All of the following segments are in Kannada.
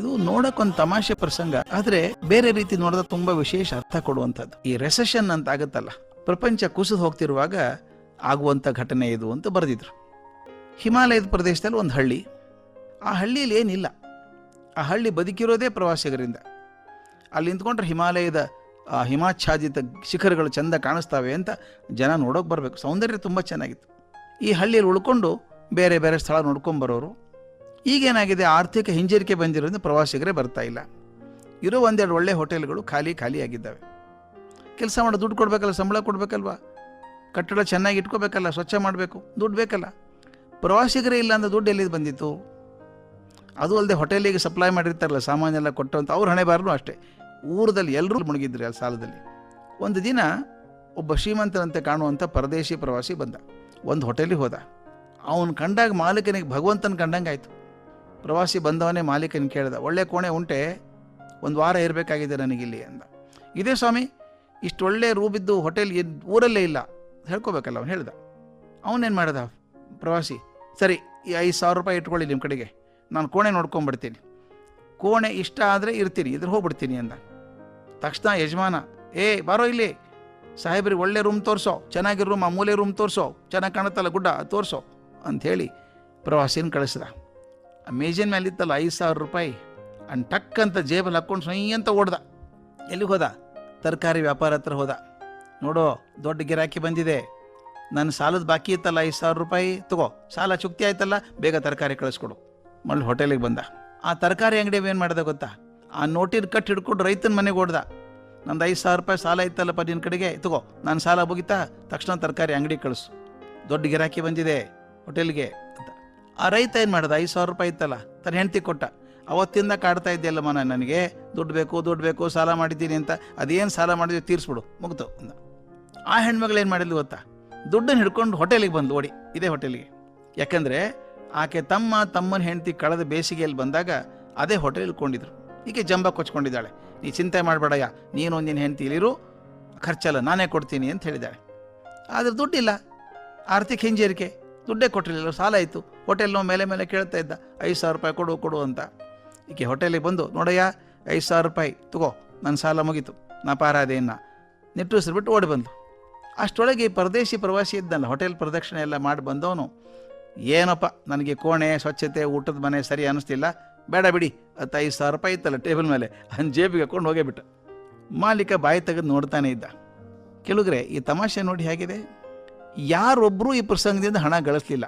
ಇದು ನೋಡಕ್ಕೊಂದು ತಮಾಷೆ ಪ್ರಸಂಗ, ಆದ್ರೆ ಬೇರೆ ರೀತಿ ನೋಡಿದ್ರೆ ತುಂಬಾ ವಿಶೇಷ ಅರ್ಥ ಕೊಡುವಂಥದ್ದು. ಈ ರೆಸೆಷನ್ ಅಂತ ಆಗುತ್ತಲ್ಲ, ಪ್ರಪಂಚ ಕುಸಿದು ಹೋಗ್ತಿರುವಾಗ ಆಗುವಂತ ಘಟನೆ ಇದು ಅಂತ ಬರೆದಿದ್ರು. ಹಿಮಾಲಯದ ಪ್ರದೇಶದಲ್ಲಿ ಒಂದು ಹಳ್ಳಿ. ಆ ಹಳ್ಳಿಯಲ್ಲಿ ಏನಿಲ್ಲ. ಆ ಹಳ್ಳಿ ಬದುಕಿರೋದೇ ಪ್ರವಾಸಿಗರಿಂದ. ಅಲ್ಲಿ ನಿಂತ್ಕೊಂಡ್ರೆ ಹಿಮಾಲಯದ ಹಿಮಾಚ್ಛಾದಿತ ಶಿಖರಗಳು ಚೆಂದ ಕಾಣಿಸ್ತಾವೆ ಅಂತ ಜನ ನೋಡೋಕೆ ಬರಬೇಕು. ಸೌಂದರ್ಯ ತುಂಬ ಚೆನ್ನಾಗಿತ್ತು. ಈ ಹಳ್ಳಿಯಲ್ಲಿ ಉಳ್ಕೊಂಡು ಬೇರೆ ಬೇರೆ ಸ್ಥಳ ನೋಡ್ಕೊಂಡ್ ಬರೋರು. ಈಗೇನಾಗಿದೆ? ಆರ್ಥಿಕ ಹಿಂಜರಿಕೆ ಬಂದಿರೋದ್ರಿಂದ ಪ್ರವಾಸಿಗರೇ ಬರ್ತಾ ಇಲ್ಲ. ಇರೋ ಒಂದೆರಡು ಒಳ್ಳೆ ಹೋಟೆಲ್ಗಳು ಖಾಲಿ ಖಾಲಿ ಆಗಿದ್ದಾವೆ. ಕೆಲಸ ಮಾಡೋ, ದುಡ್ಡು ಕೊಡಬೇಕಲ್ಲ, ಸಂಬಳ ಕೊಡಬೇಕಲ್ವ? ಕಟ್ಟಡ ಚೆನ್ನಾಗಿ ಇಟ್ಕೋಬೇಕಲ್ಲ, ಸ್ವಚ್ಛ ಮಾಡಬೇಕು, ದುಡ್ಡು ಬೇಕಲ್ಲ. ಪ್ರವಾಸಿಗರೇ ಇಲ್ಲ ಅಂದ್ರೆ ದುಡ್ಡು ಎಲ್ಲಿದ್ದು ಬಂದಿತ್ತು? ಅದು ಅಲ್ಲದೆ ಹೋಟೆಲಿಗೆ ಸಪ್ಲೈ ಮಾಡಿರ್ತಾರಲ್ಲ, ಸಾಮಾನೆಲ್ಲ ಕೊಟ್ಟು ಅಂತ ಅವ್ರ ಹಣೆ ಬಾರನು ಅಷ್ಟೇ. ಊರದಲ್ಲಿ ಎಲ್ಲರೂ ಮುಳುಗಿದ್ರು ಆ ಸಾಲದಲ್ಲಿ. ಒಂದು ದಿನ ಒಬ್ಬ ಶ್ರೀಮಂತನಂತೆ ಕಾಣುವಂಥ ಪರದೇಶಿ ಪ್ರವಾಸಿ ಬಂದ. ಒಂದು ಹೋಟೆಲಿಗೆ ಹೋದ. ಅವನು ಕಂಡಾಗ ಮಾಲೀಕನಿಗೆ ಭಗವಂತನ ಕಂಡಂಗೆ ಆಯಿತು ಪ್ರವಾಸಿ ಬಂದವನೇ ಮಾಲೀಕನ ಕೇಳಿದ, ಒಳ್ಳೆ ಕೋಣೆ ಉಂಟೆ, ಒಂದು ವಾರ ಇರಬೇಕಾಗಿದೆ ನನಗಿಲ್ಲಿ ಅಂದ. ಇದೇ ಸ್ವಾಮಿ, ಇಷ್ಟು ಒಳ್ಳೆ ರೂಬಿದ್ದು ಹೋಟೆಲ್ ಊರಲ್ಲೇ ಇಲ್ಲ ಹೇಳ್ಕೊಬೇಕಲ್ಲ ಅವನು ಹೇಳ್ದ. ಅವನೇನು ಮಾಡ್ದ ಪ್ರವಾಸಿ? ಸರಿ, ಈ ಐದು ಸಾವಿರ ರೂಪಾಯಿ ಇಟ್ಕೊಳ್ಳಿ ನಿಮ್ಮ ಕಡೆಗೆ, ನಾನು ಕೋಣೆ ನೋಡ್ಕೊಂಡ್ಬಿಡ್ತೀನಿ ಕೋಣೆ ಇಷ್ಟ ಆದರೆ ಇರ್ತೀನಿ, ಇದ್ರ ಹೋಗ್ಬಿಡ್ತೀನಿ ಅಂದ. ತಕ್ಷಣ ಯಜಮಾನ, ಏ, ಬಾರೋ ಇಲ್ಲಿ, ಸಾಹೇಬ್ರಿಗೆ ಒಳ್ಳೆ ರೂಮ್ ತೋರಿಸೋ, ಚೆನ್ನಾಗಿರೋ ರೂಮ್ ಮೂಲೆ ರೂಮ್ ತೋರಿಸೋ, ಚೆನ್ನಾಗಿ ಕಾಣುತ್ತಲ್ಲ ಗುಡ್ಡ ತೋರಿಸೋ ಅಂಥೇಳಿ ಪ್ರವಾಸಿನ ಕಳಿಸ್ದ. ಮೇಜಿನ ಮೇಲೆ ಇತ್ತಲ್ಲ ಐದು ಸಾವಿರ ರೂಪಾಯಿ. ಅನ್ ಟಕ್ ಅಂತ ಜೇಬಲ್ಲಿ ಹಾಕ್ಕೊಂಡು ಸ್ವಯ್ ಅಂತ ಓಡ್ದ. ಎಲ್ಲಿಗೆ ಹೋದ? ತರಕಾರಿ ವ್ಯಾಪಾರ ಹತ್ರ ಹೋದ. ನೋಡೋ, ದೊಡ್ಡ ಗಿರಾಕಿ ಬಂದಿದೆ. ನನ್ನ ಸಾಲದ ಬಾಕಿ ಇತ್ತಲ್ಲ ಐದು ಸಾವಿರ ರೂಪಾಯಿ. ತಗೋ, ಸಾಲ ಚುಕ್ತಿ ಆಯ್ತಲ್ಲ, ಬೇಗ ತರಕಾರಿ ಕಳಿಸ್ಕೊಡು. ಮಳ್ಳಿ ಹೋಟೆಲಿಗೆ ಬಂದ. ಆ ತರಕಾರಿ ಅಂಗಡಿ ಏನು ಮಾಡ್ದೆ ಗೊತ್ತಾ? ಆ ನೋಟಿನ ಕಟ್ ಹಿಡ್ಕೊಂಡು ರೈತನ ಮನೆಗೆ ಓಡ್ದ. ನಂದು ಐದು ಸಾವಿರ ರೂಪಾಯಿ ಸಾಲ ಇತ್ತಲ್ಲಪ್ಪ ನಿನ್ನ ಕಡೆಗೆ. ತಗೋ, ನಾನು ಸಾಲ ಮುಗಿತಾ, ತಕ್ಷಣ ತರಕಾರಿ ಅಂಗಡಿ ಕಳಿಸು. ದೊಡ್ಡ ಗಿರಾಕಿ ಬಂದಿದೆ ಹೋಟೆಲ್ಗೆ ಅಂತ. ಆ ರೈತ ಏನು ಮಾಡಿದ? ಐದು ಸಾವಿರ ರೂಪಾಯಿ ಇತ್ತಲ್ಲ, ತನ್ನ ಹೆಂಡತಿ ಕೊಟ್ಟ. ಅವತ್ತಿಂದ ಕಾಡ್ತಾ ಇದ್ದೆಲ್ಲಮ್ಮ ನಾನು ನನಗೆ, ದುಡ್ಡು ಬೇಕು ದುಡ್ಡು ಬೇಕು, ಸಾಲ ಮಾಡಿದ್ದೀನಿ ಅಂತ, ಅದೇನು ಸಾಲ ಮಾಡಿದ್ವಿ ತೀರಿಸ್ಬಿಡು, ಮುಗ್ತು ಅಂದ. ಆ ಹೆಣ್ಮಗಳು ಏನು ಮಾಡಿದ್ಲು ಗೊತ್ತಾ? ದುಡ್ಡನ್ನು ಹಿಡ್ಕೊಂಡು ಹೋಟೆಲಿಗೆ ಬಂದು ಓಡಿ, ಇದೇ ಹೋಟೆಲಿಗೆ. ಯಾಕಂದರೆ, ಆಕೆ ತಮ್ಮ ತಮ್ಮನ ಹೆಂಡತಿ ಕಳೆದ ಬೇಸಿಗೆಯಲ್ಲಿ ಬಂದಾಗ ಅದೇ ಹೋಟೆಲ್ ಇಳ್ಕೊಂಡಿದ್ರು ಈಕೆ ಜಂಬ ಕೊಚ್ಕೊಂಡಿದ್ದಾಳೆ. ನೀ ಚಿಂತೆ ಮಾಡಬೇಡಯ್ಯ, ನೀನು ನಿನ್ನ ಹೆಂಡತಿ ಇಲ್ಲಿರು ಖರ್ಚಲ್ಲ ನಾನೇ ಕೊಡ್ತೀನಿ ಅಂತ ಹೇಳಿದ್ದಾಳೆ. ಆದರೆ ದುಡ್ಡಿಲ್ಲ. ಆರ್ಥಿಕ ಹಿಂಜರಿಕೆ. ದುಡ್ಡೇ ಕೊಟ್ಟಿರಲಿಲ್ಲ, ಸಾಲ ಆಯಿತು. ಹೋಟೆಲ್ನೋ ಮೇಲೆ ಮೇಲೆ ಕೇಳ್ತಾ ಇದ್ದ, ಐದು ಸಾವಿರ ರೂಪಾಯಿ ಕೊಡು ಕೊಡು ಅಂತ. ಈಕೆ ಹೋಟೆಲಿಗೆ ಬಂದು, ನೋಡಯ್ಯ, ಐದು ಸಾವಿರ ರೂಪಾಯಿ, ತಗೋ, ನನ್ನ ಸಾಲ ಮುಗೀತು, ನಾ ಪಾರಾದೆ ಇನ್ನ ನಿಟ್ಟುಸಿರ್ಬಿಟ್ಟು ಓಡಿ ಬಂದು ಅಷ್ಟೊಳಗೆ ಪರದೇಶಿ ಪ್ರವಾಸಿ ಇದ್ದಲ್ಲ ಹೋಟೆಲ್ ಪ್ರದಕ್ಷಿಣೆ ಎಲ್ಲ ಮಾಡಿ ಬಂದವನು, ಏನಪ್ಪ, ನನಗೆ ಕೋಣೆ, ಸ್ವಚ್ಛತೆ, ಊಟದ ಮನೆ ಸರಿ ಅನ್ನಿಸ್ತಿಲ್ಲ ಬೇಡ ಬಿಡಿ, ಹತ್ತು ಐದು ಸಾವಿರ ರೂಪಾಯಿ ಇತ್ತಲ್ಲ ಟೇಬಲ್ ಮೇಲೆ ಅವ್ನ ಜೇಬಿಗೆ ಹಾಕೊಂಡು ಹೋಗೇ ಬಿಟ್ಟು. ಮಾಲೀಕ ಬಾಯಿ ತೆಗೆದು ನೋಡ್ತಾನೆ ಇದ್ದ. ಕೆಲವ್ರೆ ಈ ತಮಾಷೆ ನೋಡಿ ಹೇಗಿದೆ? ಯಾರೊಬ್ಬರೂ ಈ ಪ್ರಸಂಗದಿಂದ ಹಣ ಗಳಿಸ್ಲಿಲ್ಲ.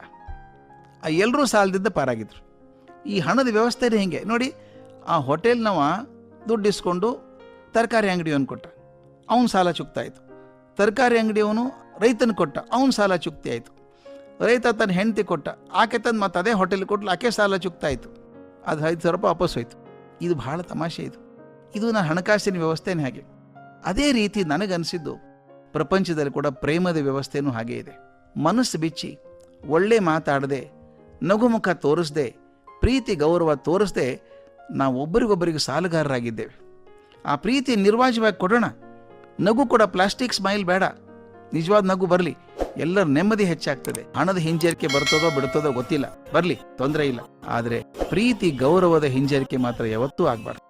ಆ ಎಲ್ಲರೂ ಸಾಲದಿಂದ ಪಾರಾಗಿದ್ರು. ಈ ಹಣದ ವ್ಯವಸ್ಥೆನೇ ಹೀಗೆ. ನೋಡಿ, ಆ ಹೋಟೆಲ್ನವ ದುಡ್ಡು ಇಸ್ಕೊಂಡು ತರಕಾರಿ ಅಂಗಡಿಯವನು ಕೊಟ್ಟ. ಅವನು ಸಾಲ ಚುಕ್ತಾಯಿತು ತರಕಾರಿ ಅಂಗಡಿಯವನು ರೈತನ ಕೊಟ್ಟ. ಅವನು ಸಾಲ ಚುಕ್ತಿ ಆಯಿತು. ರೈತ ತನ್ನ ಹೆಂಡತಿ ಕೊಟ್ಟ. ಆಕೆ ತಂದು ಮತ್ತೆ ಅದೇ ಹೋಟೆಲ್ ಕೊಟ್ಲು, ಆಕೆ ಸಾಲ ಚುಕ್ತಾಯಿತು ಅದು ಐದು ಸಾವಿರ ರೂಪಾಯಿ ವಾಪಸ್ ಹೋಯಿತು. ಇದು ಬಹಳ ತಮಾಷೆ ಇದು. ಇದು ನನ್ನ ಹಣಕಾಸಿನ ವ್ಯವಸ್ಥೆನೇ ಹಾಗೆ. ಅದೇ ರೀತಿ ನನಗನ್ಸಿದ್ದು ಪ್ರಪಂಚದಲ್ಲಿ ಕೂಡ ಪ್ರೇಮದ ವ್ಯವಸ್ಥೆನೂ ಹಾಗೆ ಇದೆ. ಮನಸ್ಸು ಬಿಚ್ಚಿ, ಒಳ್ಳೆ ಮಾತಾಡದೆ ನಗುಮುಖ ತೋರಿಸ್ದೆ, ಪ್ರೀತಿ, ಗೌರವ ತೋರಿಸ್ದೆ ನಾವು ಒಬ್ಬರಿಗೊಬ್ಬರಿಗೆ ಸಾಲುಗಾರರಾಗಿದ್ದೇವೆ. ಆ ಪ್ರೀತಿ ನಿರ್ವಾಜವಾಗಿ ಕೊಡೋಣ. ನಗು ಕೂಡ ಪ್ಲಾಸ್ಟಿಕ್ ಸ್ಮೈಲ್ ಬೇಡ. ನಿಜವಾದ ನಗು ಬರಲಿ. ಎಲ್ಲರ ನೆಮ್ಮದಿ ಹೆಚ್ಚಾಗ್ತದೆ. ಹಣದ ಹಿಂಜರಿಕೆ ಬರ್ತದೋ ಬಿಡ್ತದೋ ಗೊತ್ತಿಲ್ಲ. ಬರಲಿ, ತೊಂದರೆ ಇಲ್ಲ. ಆದರೆ ಪ್ರೀತಿ, ಗೌರವದ ಹಿಂಜರಿಕೆ ಮಾತ್ರ ಯಾವತ್ತೂ ಆಗಬಾರ್ದು.